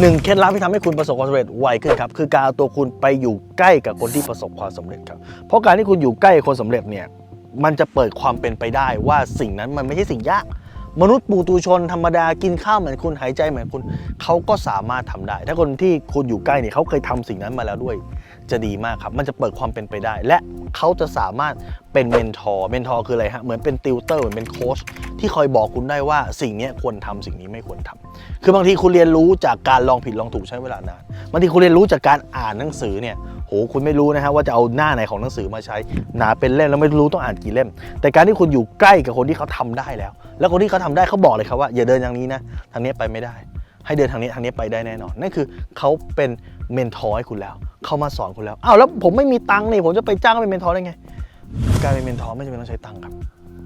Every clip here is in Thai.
หนึ่งเคล็ดลับที่ทำให้คุณประสบความสำเร็จไวขึ้นครับคือการเอาตัวคุณไปอยู่ใกล้กับคนที่ประสบความสำเร็จครับเพราะการที่คุณอยู่ใกล้คนสำเร็จเนี่ยมันจะเปิดความเป็นไปได้ว่าสิ่งนั้นมันไม่ใช่สิ่งยาก มนุษย์ปูตูชนธรรมดากินข้าวเหมือนคุณหายใจเหมือนคุณเขาก็สามารถทำได้ ถ้าคนที่คุณอยู่ใกล้เนี่ยเขาเคยทำสิ่งนั้นมาแล้วด้วยจะดีมากครับ มันจะเปิดความเป็นไปได้ และเขาจะสามารถเป็นเมนทอร์เมนทอร์คืออะไรฮะ เหมือนเป็นติวเตอร์เหมือนเป็นโค้ชที่คอยบอกคุณได้ว่าสิ่งนี้ควรทำสิ่งนี้ไม่ควรทำคือบางทีคุณเรียนรู้จากการลองผิดลองถูกใช้เวลานานบางทีคุณเรียนรู้จากการอ่านหนังสือเนี่ยโหคุณไม่รู้นะฮะว่าจะเอาหน้าไหนของหนังสือมาใช้หนาเป็นเล่มแล้วไม่รู้ต้องอ่านกี่เล่ม แต่การที่คุณอยู่ใกล้กับคนที่เขาทำได้แล้ว แล้วคนที่เขาทำได้เขาบอกเลยครับว่าอย่าเดินทางนี้นะทางนี้ไปไม่ได้ ให้เดินทางนี้ทางนี้ไปได้แน่นอน นั่นคือเขาเป็นเมนทอร์ให้คุณแล้ว เขามาสอนคุณแล้วอ้าวแล้วผมไม่มีตังค์นี่ผมจะไปจ้างเป็นเมนทอร์ได้ไง การเป็นเมนทอร์ไม่จำเป็นต้องใช้ตังค์ครับ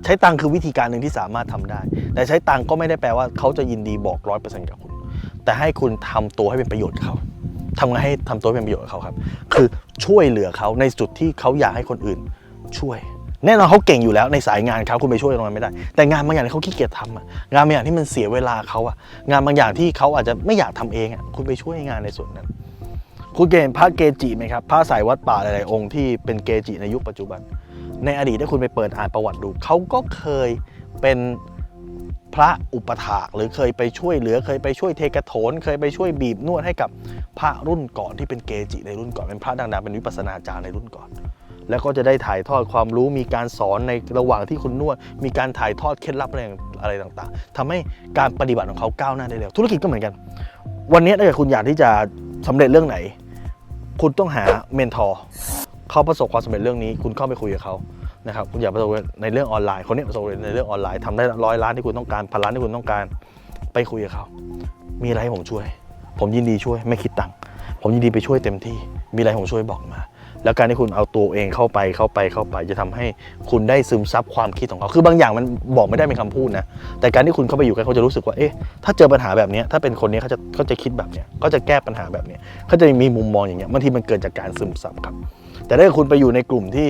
ใช้ตังค์คือวิธีการหนึ่งที่สามารถทำได้ แต่ใช้ตังค์ก็ไม่ได้แปลว่าเขาจะยินดีบอกร้อยเปอร์เซ็นต์กับคุณ แต่ให้คุณทำตัวให้เป็นประโยชน์กับเขาทำไงให้ทำตัวเป็นประโยชน์กับเขาครับ คือช่วยเหลือเขาในจุดที่เขาอยากให้คนอื่นช่วย แน่นอนเขาเก่งอยู่แล้วในสายงานเขาคุณไปช่วยตรงนั้นไม่ได้ แต่งานบางอย่างที่เขาขี้เกียจทำอะงานบางอย่างที่มันเสียเวลาเขาอะงานบางอย่างที่เขาอาจจะไม่อยากทำเองอะคุณไปช่วยงานในส่วนนั้น คุณเคยเห็นพระเกจิไหมครับพระสายวัดป่าหลายๆองค์ที่เป็นเกจิในยุคปัจจุบัน ในอดีตถ้าคุณไปเปิดอ่านประวัติดูเขาก็เคยเป็นพระอุปถากหรือเคยไปช่วยเหลือเคยไปช่วยเทกระโถน เคยไปช่วยบีบนวดให้กับพระรุ่นก่อนที่เป็นเกจิในรุ่นก่อนเป็นพระดังๆเป็นวิปัสสนาจารย์ในรุ่นก่อน แล้วก็จะได้ถ่ายทอดความรู้มีการสอนในระหว่างที่คุณนวด มีการถ่ายทอดเคล็ดลับอะไรอะไรต่างๆทำให้การปฏิบัติของเขาก้าวหน้าได้เร็วธุรกิจก็เหมือนกัน วันนี้ถ้าเกิดคุณอยากที่จะสำเร็จเรื่องไหน คุณต้องหาเมนทอร์เขาประสบความสำเร็จเรื่องนี้ คุณเข้าไปคุยกับเขานะครับคุณอยากประสบในเรื่องออนไลน์ คนนี้ประสบในเรื่องออนไลน์ทำได้ร้อยล้านที่คุณต้องการพันล้านที่คุณต้องการไปคุยกับเขา มีอะไรให้ผมช่วย ผมยินดีช่วยไม่คิดตังค์ผมยินดีไปช่วยเต็มที่ มีอะไรผมช่วยบอกมา แล้วการที่คุณเอาตัวเองเข้าไปเข้าไปเข้าไป จะทำให้คุณได้ซึมซับความคิดของเขา คือบางอย่างมันบอกไม่ได้เป็นคำพูดนะ แต่การที่คุณเข้าไปอยู่ใกล้เขาจะรู้สึกว่า เอ๊ะ ถ้าเจอปัญหาแบบนี้ ถ้าเป็นคนนี้เขาจะเขาจะคิดแบบเนี้ยเขาจะแก้ปัญหาแบบเนี้ยเขาจะมีมุมมองอย่างเงี้ยบางทีมันเกิดจากการซึมซับครับ แต่ถ้าคุณไปอยู่ในกลุ่มที่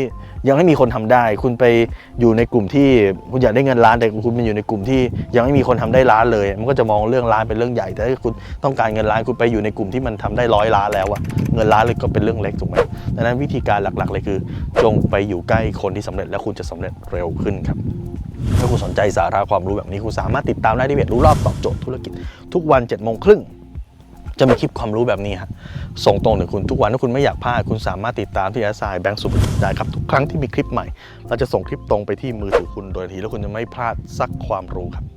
ยังไม่มีคนทำได้ คุณไปอยู่ในกลุ่มที่คุณอยากได้เงินล้านแต่คุณไปอยู่ในกลุ่มที่ยังไม่มีคนทำได้ล้านเลย มันก็จะมองเรื่องล้านเป็นเรื่องใหญ่ แต่ถ้าคุณต้องการเงินล้านคุณไปอยู่ในกลุ่มที่มันทำได้ร้อยล้านแล้วอะเงินล้านเลยก็เป็นเรื่องเล็กถูกไหมดังนั้นวิธีการหลักๆเลยคือ จงไปอยู่ใกล้คนที่สำเร็จแล้วคุณจะสำเร็จเร็วขึ้นครับถ้าคุณสนใจสาระความรู้แบบนี้คุณสามารถติดตามได้ที่เพจรู้รอบตอบโจทย์ธุรกิจ ทุกวัน7จ็ดโมงครึ่ง จะมีคลิปความรู้แบบนี้ฮะส่งตรงถึงคุณทุกวันถ้าคุณไม่อยากพลาดคุณสามารถติดตามที่แอสไซแบงก์สุขได้ครับทุกครั้งที่มีคลิปใหม่ เราจะส่งคลิปตรงไปที่มือถือคุณโดยทันทีแล้วคุณจะไม่พลาดสักความรู้ครับ